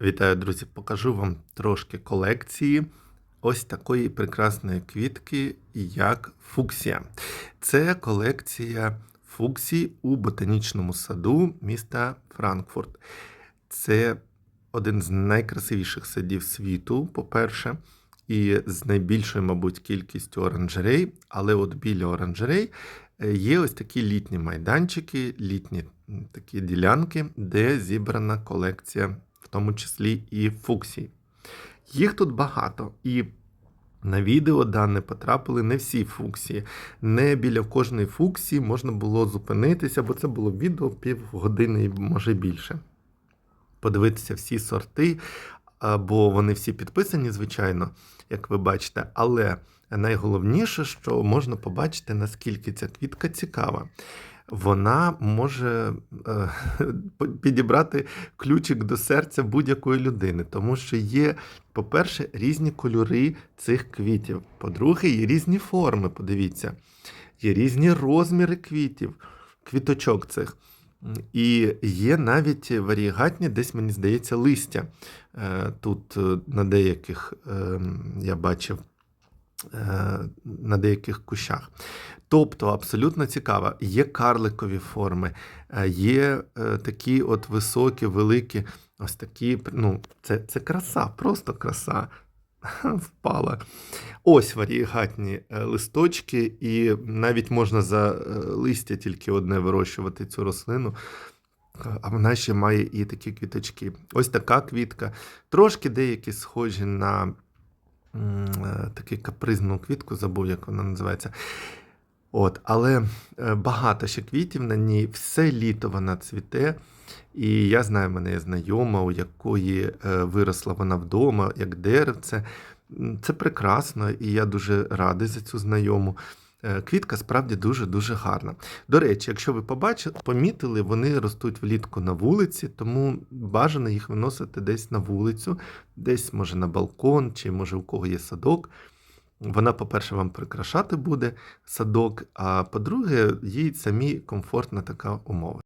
Вітаю, друзі! Покажу вам трошки колекції ось такої прекрасної квітки, як фуксія. Це колекція фуксій у ботанічному саду міста Франкфурт. Це один з найкрасивіших садів світу, по-перше, і з найбільшою, мабуть, кількістю оранжерей. Але от біля оранжерей е, є ось такі літні майданчики, літні такі ділянки, де зібрана колекція, в тому числі і фуксій. Їх тут багато. І на відео дане потрапили не всі фуксії. Не біля кожної фуксії можна було зупинитися, бо це було відео півгодини, може більше. Подивитися всі сорти, бо вони всі підписані, звичайно, як ви бачите. Але найголовніше, що можна побачити, наскільки ця квітка цікава. Вона може е, підібрати ключик до серця будь-якої людини, тому що є, по-перше, різні кольори цих квітів. По-друге, є різні форми, подивіться, є різні розміри квітів, квіточок цих. І є навіть варігатні, десь, мені здається, листя. Е, Тут е, на деяких е, я бачив на деяких кущах. Тобто абсолютно цікаво. Є карликові форми, е, є е, такі от високі, великі, ось такі. Ну, це, це краса, просто краса. Впала. Ось варігатні е, листочки, і навіть можна за е, листя тільки одне вирощувати цю рослину. А вона ще має і такі квіточки. Ось така квітка. Трошки деякі схожі на е, таку капризну квітку, забув, як вона називається. От, але е, багато ще квітів на ній, все літо вона цвіте. І я знаю, в мене є знайома, у якої е, виросла вона вдома, як деревце. Це прекрасно, і я дуже радий за цю знайому. Е, Квітка справді дуже-дуже гарна. До речі, якщо ви побачили, помітили, вони ростуть влітку на вулиці, тому бажано їх виносити десь на вулицю, десь, може, на балкон, чи може у кого є садок. Вона, по-перше, вам прикрашати буде садок, а по-друге, їй самі комфортна така умова.